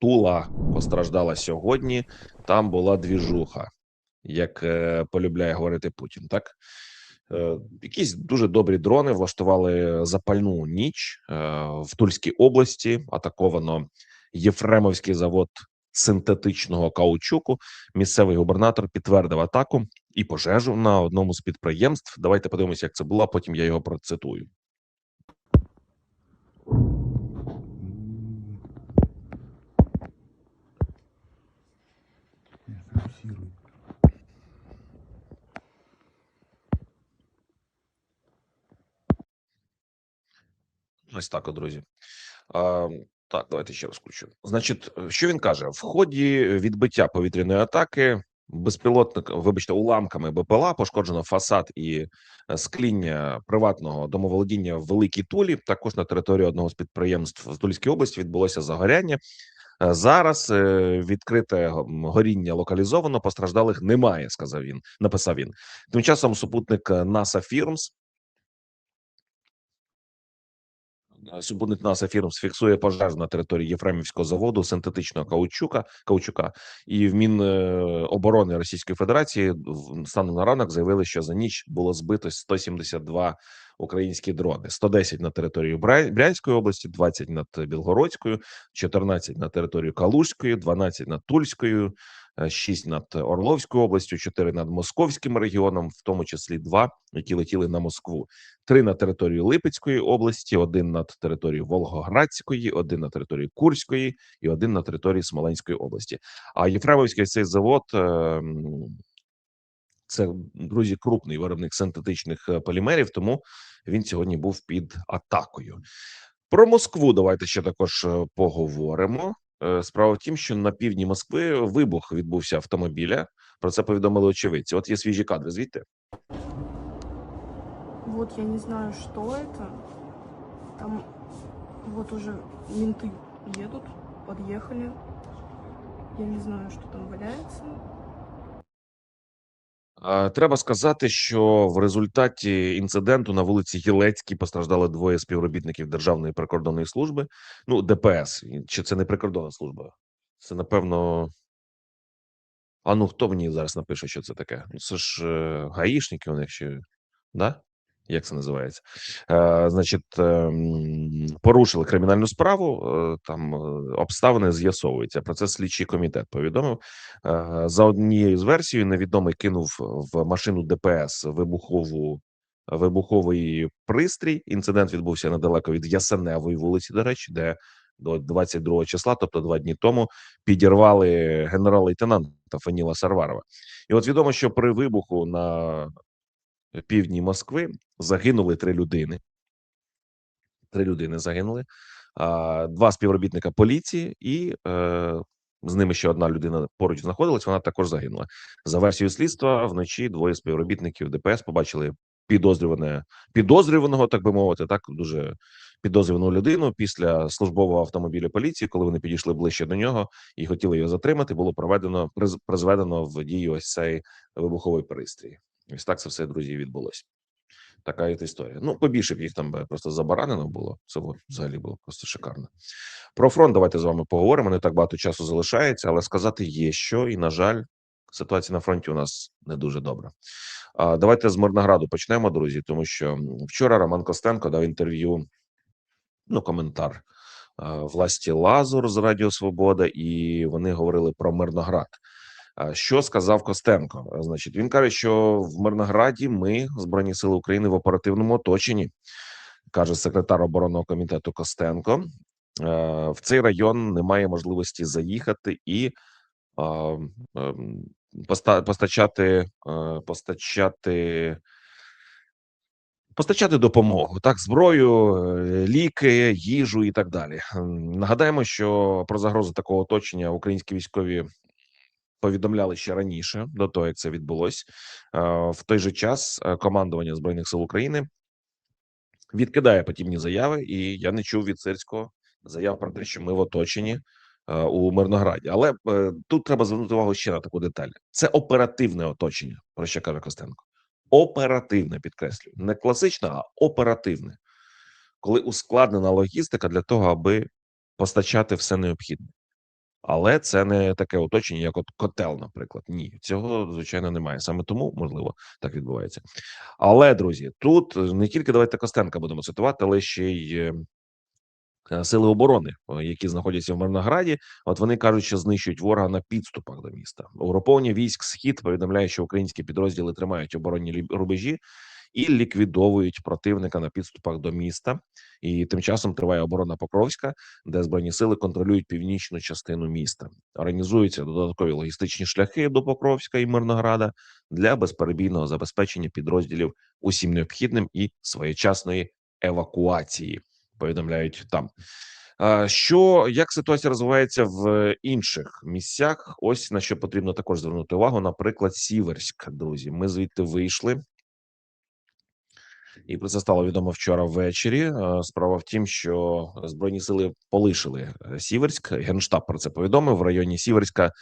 Тула постраждала сьогодні. Там була двіжуха, як е, полюбляє говорити Путін. Так Е, якісь дуже добрі дрони влаштували запальну ніч е, в Тульській області. Атаковано Єфремовський завод синтетичного каучуку. Місцевий губернатор підтвердив атаку і пожежу на одному з підприємств. Давайте подивимося, як це було. Потім я його процитую. Ось так, друзі. А, так, давайте ще раз включу. Значить, е, що він каже? В ході відбиття повітряної атаки безпілотник, вибачте, уламками БПЛА пошкоджено фасад і е, скління приватного домоволодіння в Великій Тулі. Також на території одного з підприємств в Тульській області відбулося загоряння. Е, Зараз відкрите горіння локалізовано. Постраждалих немає. Сказав він. Написав він. Тим часом супутник NASA Firms Нас НАСА Фірмс фіксує пожежу на території Єфремівського заводу синтетичного каучука каучука. І в Міноборони Російської Федерації станом на ранок заявили, що за ніч було збито 172 українські дрони: 110 на території Бра- Брянської області, 20 над Білгородською, 14 на територію Калужської, 12 над Тульською, 6 над Орловською областю, 4 над Московським регіоном, в тому числі 2, які летіли на Москву три на територію Липецької області, один над територією Волгоградської, один на території Курської і один на території Смоленської області. А Єфремовський цей завод ем, це друзі, крупний виробник синтетичних е, полімерів. Тому він сьогодні був під атакою. Про Москву давайте ще також е, поговоримо. Е, Справа в тім, що на півдні Москви вибух відбувся автомобіля. Про це повідомили очевидці. От є свіжі кадри. Звідти Вот я не знаю, что это. Там вот уже менты едут, подъехали. Я не знаю, что там валяется. Треба сказати, що в результаті інциденту на вулиці Гілецькій постраждали двоє співробітників Державної прикордонної служби. Ну, ДПС. Чи це не прикордонна служба? Це напевно. А ну хто мені зараз напише, що це таке? Ну, це ж гаїшники гаїшники, вони ще, да? Як це називається? Е, значить, ем, порушили кримінальну справу. е, Там е, обставини з'ясовуються. Про це слідчий комітет повідомив. За однією з версією, невідомий кинув в машину ДПС вибухову вибуховий пристрій. Інцидент відбувся недалеко від Ясеневої вулиці. До речі, де до 22 числа, тобто два дні тому, підірвали генерал-лейтенанта Фаніла Сарварова. І от відомо, що при вибуху на півдні Москви загинули три людини. Три людини загинули, два співробітника поліції, і е, з ними ще одна людина поруч знаходилась. Вона також загинула. За версією слідства, вночі двоє співробітників ДПС побачили підозрюване підозрюваного, так би мовити, так дуже підозрювану людину після службового автомобіля поліції. Коли вони підійшли ближче до нього і хотіли його затримати, було проведено приз- призведено в дію ось цей вибуховий пристрій. Ось так це все друзі відбулося. Така от історія. Ну, побільше б їх там просто забаранено було. Це взагалі було просто шикарно. Про фронт давайте з вами поговоримо. Не так багато часу залишається, але сказати є що, і на жаль, ситуація на фронті у нас не дуже добра. А давайте з Мирнограду почнемо, друзі, тому що вчора Роман Костенко дав інтерв'ю, ну, коментар власті Лазур з Радіо Свобода, і вони говорили про Мирноград. Що сказав Костенко? Значить, він каже, що в Мирнограді ми, Збройні Сили України, в оперативному оточенні, каже секретар оборонного комітету Костенко. Е, В цей район немає можливості заїхати і ем, поста- постачати, е, постачати. Постачати допомогу, так, зброю, е, ліки, їжу і так далі. Ем, Нагадаємо, що про загрозу такого оточення українські військові повідомляли ще раніше, до того як це відбулось. Е, В той же час е, командування збройних сил України відкидає подібні заяви, і я не чув від Сирського заяв про те, що ми в оточенні е, у Мирнограді. Але тут треба звернути увагу ще на таку деталь: це оперативне оточення, про що каже Костенко. Оперативне підкреслюю, не класичне, а оперативне, коли ускладнена логістика для того, аби постачати все необхідне. Але це не таке оточення, як от котел, наприклад. Ні, цього звичайно немає. Саме тому можливо так відбувається. Але друзі, тут не тільки давайте Костенка будемо цитувати, але ще й е, е, сили оборони, е, які знаходяться в Мирнограді. От вони кажуть, що знищують ворога на підступах до міста. Угруповання військ схід повідомляє, що українські підрозділи тримають оборонні рубежі і ліквідовують противника на підступах до міста. І тим часом триває оборона Покровська, де збройні сили контролюють північну частину міста. Організуються додаткові логістичні шляхи до Покровська і Мирнограда для безперебійного забезпечення підрозділів усім необхідним і своєчасної евакуації. Повідомляють там. Що як ситуація розвивається в інших місцях? Ось на що потрібно також звернути увагу. Наприклад, Сіверськ, друзі. Ми звідти вийшли. І про це стало відомо вчора ввечері. Е, Справа в тім, що збройні сили полишили е, Сіверськ. Генштаб про це повідомив. В районі Сіверська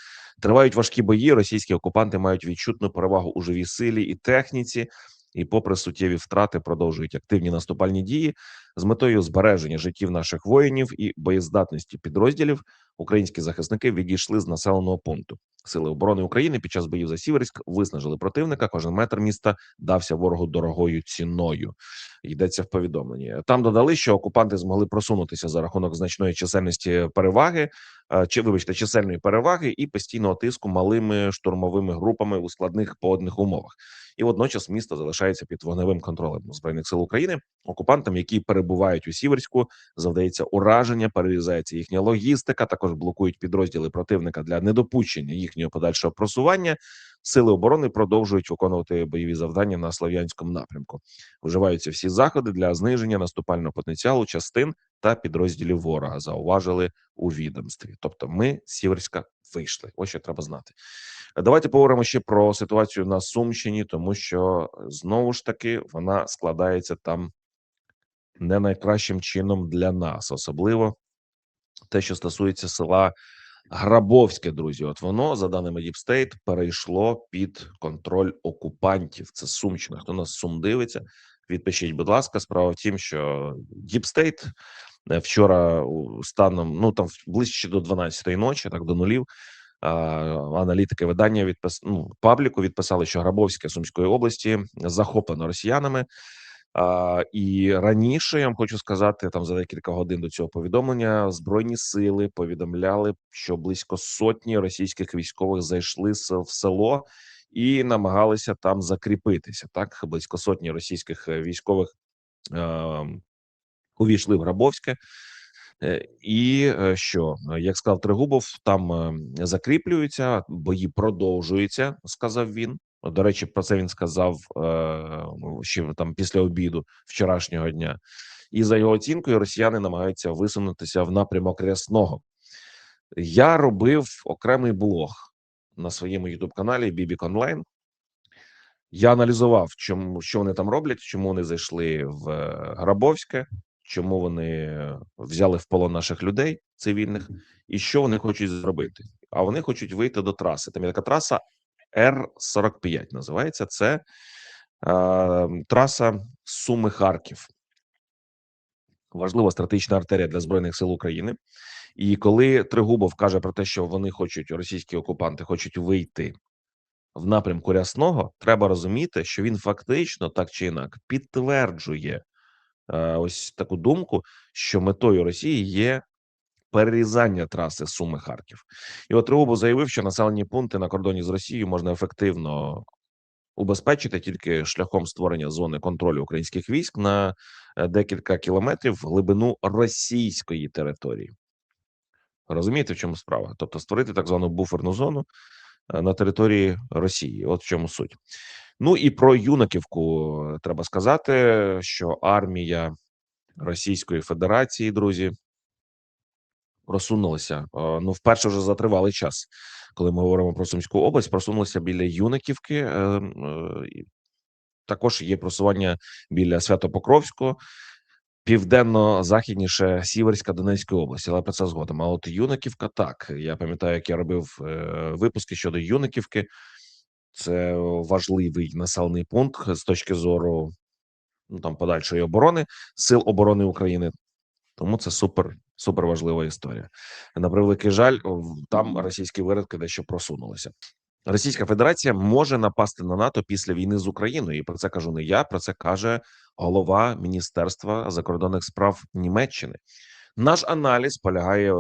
тривають важкі бої. Російські окупанти мають відчутну перевагу у живій силі і техніці. І, попри суттєві втрати, продовжують активні наступальні дії з метою збереження життів наших воїнів і боєздатності підрозділів. Українські захисники відійшли з населеного пункту. Сили оборони України під час боїв за Сіверськ виснажили противника. Кожен метр міста дався ворогу дорогою ціною. Йдеться в повідомленні. Там додали, що окупанти змогли просунутися за рахунок значної чисельності переваги, е, чи вибачте, чисельної переваги і постійного тиску малими штурмовими групами у складних погодних умовах. І водночас місто залишається під вогневим контролем збройних сил України. Окупантам, які перебувають у Сіверську, завдається ураження, перерізається їхня логістика. Також блокують підрозділи противника для недопущення їхнього подальшого просування. Сили оборони продовжують виконувати бойові завдання на слов'янському напрямку. Вживаються всі заходи для зниження наступального потенціалу частин та підрозділів ворога. Зауважили у відомстві. Тобто, ми з Сіверська вийшли. Ось що треба знати. Давайте поговоримо ще про ситуацію на Сумщині, тому що знову ж таки вона складається там не найкращим чином для нас, особливо те, що стосується села Грабовське, друзі. От воно, за даними State, перейшло під контроль окупантів. Це Сумщина. Хто нас сум дивиться? Відпишіть, будь ласка. Справа в тім, що е, вчора станом ну там ближче до 12-ї ночі, так до нулів. Аналітики видання відпис... ну, пабліку відписали, що Грабовське Сумської області захоплено росіянами. А, і раніше я вам хочу сказати, там за декілька годин до цього повідомлення збройні сили повідомляли, що близько сотні російських військових зайшли в село і намагалися там закріпитися. Так близько сотні російських е, військових е, увійшли в Грабовське. Е, І е, що як сказав Трегубов, там е, закріплюються, бої продовжуються, сказав він. До речі, про це він сказав е, ще там після обіду вчорашнього дня. І за його оцінкою, росіяни намагаються висунутися в напрямок рясного. Я робив окремий блог на своєму youtube каналі Бібік Онлайн. Я аналізував, чому що вони там роблять, чому вони зайшли в е, Грабовське, чому вони взяли в полон наших людей цивільних, і що вони хочуть зробити. А вони хочуть вийти до траси. Там є така траса Р-45 називається. Це е, траса Суми Харків. Важлива стратегічна артерія для збройних сил України. І коли Тригубов каже про те, що вони хочуть, російські окупанти хочуть вийти в напрямку рясного, треба розуміти, що він фактично так чи інак підтверджує е, ось таку думку, що метою Росії є перерізання траси Суми Харків. І от Тригубов заявив, що населені пункти на кордоні з Росією можна ефективно убезпечити тільки шляхом створення зони контролю українських військ на е, декілька кілометрів в глибину російської території. Розумієте, в чому справа? Тобто створити так звану буферну зону е, на території Росії. От в чому суть. Ну і про Юнаківку треба сказати, що армія Російської Федерації, друзі, просунулася. е, Ну, вперше вже за тривалий час, коли ми говоримо про Сумську область, просунулися біля Юнаківки. е, е, Також є просування біля Святопокровського, південно-західніше Сіверська Донецької області, але про це згодом. А от Юнаківка, так я пам'ятаю, як я робив е, випуски щодо Юнаківки. Це важливий населений пункт з точки зору ну там подальшої оборони сил оборони України. Тому це супер суперважлива історія. На превеликий жаль, там російські виродки дещо просунулися. Російська Федерація може напасти на НАТО після війни з Україною. І про це кажу не я. Про це каже голова Міністерства закордонних справ Німеччини. Наш аналіз полягає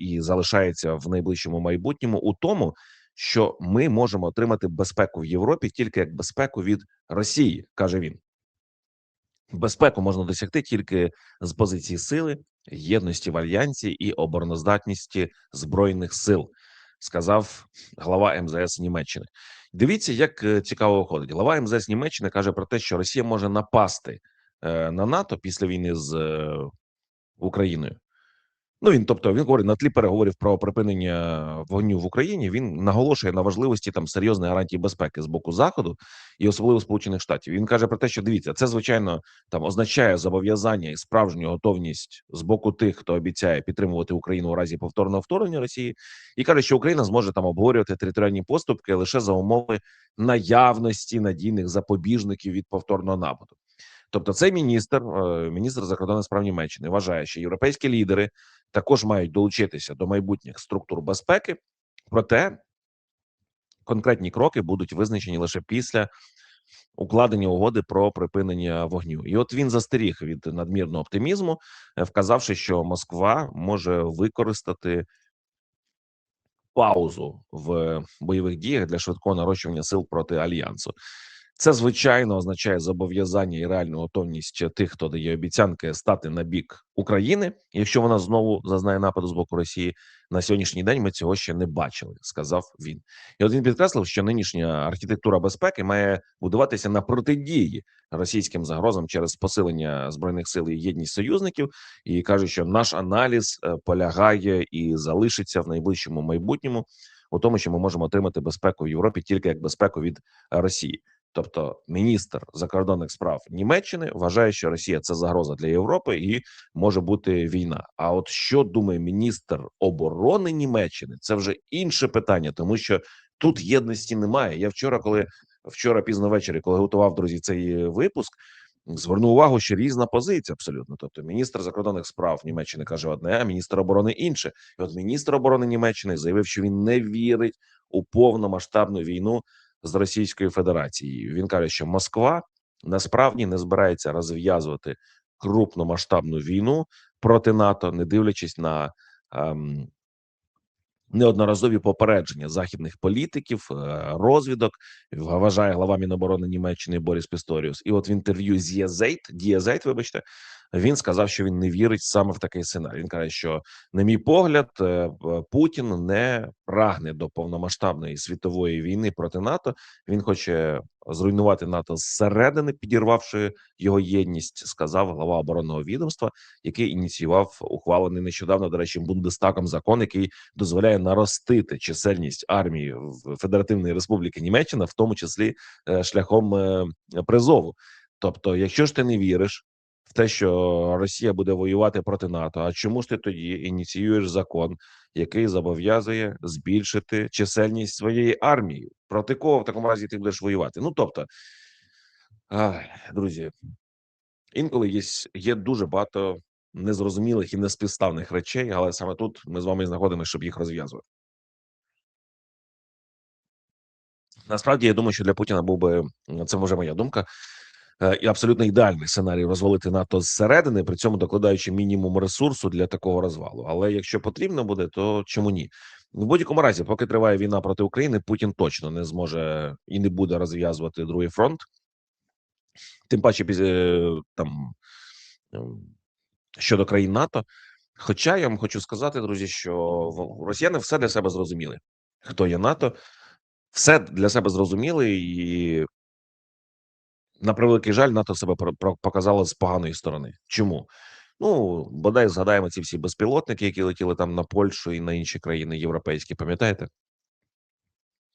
і залишається в найближчому майбутньому у тому, що ми можемо отримати безпеку в Європі тільки як безпеку від Росії, каже він. Безпеку можна досягти тільки з позиції сили, єдності в альянсі і обороноздатності збройних сил, сказав глава МЗС Німеччини. Дивіться, як е, цікаво виходить. Глава МЗС Німеччини каже про те, що Росія може напасти е, на НАТО після війни з е, Україною. Ну він, тобто, він говорить на тлі переговорів про припинення вогню в Україні. Він наголошує на важливості там серйозної гарантії безпеки з боку заходу і особливо Сполучених Штатів. Він каже про те, що дивіться, це звичайно там означає зобов'язання і справжню готовність з боку тих, хто обіцяє підтримувати Україну у разі повторного вторгнення Росії, і каже, що Україна зможе там обговорювати територіальні поступки лише за умови наявності надійних запобіжників від повторного нападу. Тобто, цей міністр, е, міністр закордонних справ Німеччини, вважає, що європейські лідери також мають долучитися до майбутніх структур безпеки, проте конкретні кроки будуть визначені лише після укладення угоди про припинення вогню. І от він застеріг від надмірного оптимізму, е, вказавши, що Москва може використати паузу в бойових діях для швидкого нарощування сил проти альянсу. Це звичайно означає зобов'язання і реальну готовність тих, хто дає обіцянки стати на бік України. Якщо вона знову зазнає нападу з боку Росії на сьогоднішній день, ми цього ще не бачили, сказав він. І от він підкреслив, що нинішня архітектура безпеки має будуватися на протидії російським загрозам через посилення збройних сил і єдність союзників. І каже, що наш аналіз е, полягає і залишиться в найближчому майбутньому у тому, що ми можемо отримати безпеку в Європі тільки як безпеку від Росії. Тобто, міністр закордонних справ Німеччини вважає, що Росія це загроза для Європи і може бути війна. А от що думає міністр оборони Німеччини, це вже інше питання, тому що тут єдності немає. Я вчора, коли вчора пізно ввечері, коли готував друзі цей випуск, звернув увагу, що різна позиція абсолютно. Тобто, міністр закордонних справ Німеччини каже одне, а міністр оборони інше. І от міністр оборони Німеччини заявив, що він не вірить у повномасштабну війну з Російською Федерацією. Він каже, що Москва насправді не збирається розв'язувати крупномасштабну війну проти НАТО, не дивлячись на ем, неодноразові попередження західних політиків, е, розвідок. Вважає глава Міноборони Німеччини Борис Пісторіус. І от в інтерв'ю з Єзейт, Дієзейт, вибачте, він сказав, що він не вірить саме в такий сценарій. Він каже, що на мій погляд, е, е, Путін не прагне до повномасштабної світової війни проти НАТО. Він хоче зруйнувати НАТО зсередини, підірвавши його єдність, сказав глава оборонного відомства, який ініціював ухвалений нещодавно, до речі, Бундестагом закон, який дозволяє наростити чисельність армії в Федеративної Республіки Німеччина, в тому числі е, шляхом призову. Тобто, якщо ж ти не віриш в те, що Росія буде воювати проти НАТО, а чому ж ти тоді ініціюєш закон, який зобов'язує збільшити чисельність своєї армії? Проти кого в такому разі ти будеш воювати? Ну тобто, друзі, інколи є, є дуже багато незрозумілих і неспівставних речей, але саме тут ми з вами знаходимося, щоб їх розв'язувати. Насправді я думаю, що для Путіна був би це може моя думка. Е, І абсолютно ідеальний сценарій розвалити НАТО зсередини, при цьому докладаючи мінімум ресурсу для такого розвалу. Але якщо потрібно буде, то чому ні? В будь-якому разі, поки триває війна проти України, Путін точно не зможе і не буде розв'язувати другий фронт. Тим паче, е, там ем, щодо країн НАТО. Хоча я вам хочу сказати, друзі, що росіяни все для себе зрозуміли. Хто є НАТО, все для себе зрозуміли, і на превеликий жаль, НАТО себе показало з поганої сторони. Чому? Ну, бодай згадаємо ці всі безпілотники, які летіли там на Польщу і на інші країни європейські, пам'ятаєте?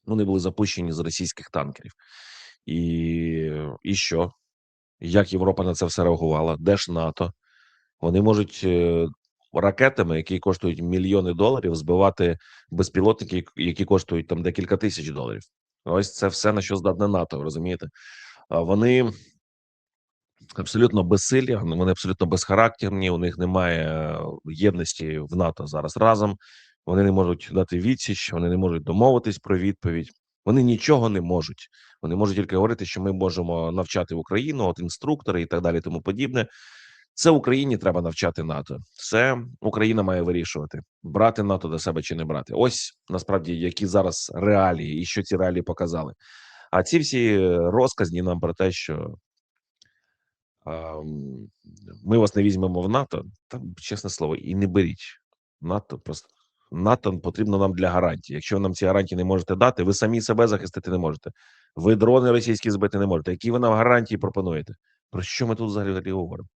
Вони були запущені з російських танкерів. І, і що? Як Європа на це все реагувала? Де ж НАТО? Вони можуть е, ракетами, які коштують мільйони доларів, збивати безпілотники, які коштують там декілька тисяч доларів. Ось це все на що здатне НАТО, розумієте? Вони абсолютно безсилля, вони абсолютно безхарактерні. У них немає е, єдності в НАТО зараз разом. Вони не можуть дати відсіч, вони не можуть домовитись про відповідь. Вони нічого не можуть. Вони можуть тільки говорити, що ми можемо навчати Україну, от інструктори і так далі, тому подібне. Це Україні треба навчати НАТО. Це Україна має вирішувати, брати НАТО до себе чи не брати. Ось насправді які зараз реалії, і що ці реалії показали. А ці всі розказні нам про те, що ми вас не візьмемо в НАТО. Там, чесне слово, і не беріть НАТО. Просто НАТО потрібно нам для гарантії. Якщо ви нам ці гарантії не можете дати, ви самі себе захистити не можете. Ви дрони російські збити не можете. Які ви нам гарантії пропонуєте? Про що ми тут взагалі говоримо?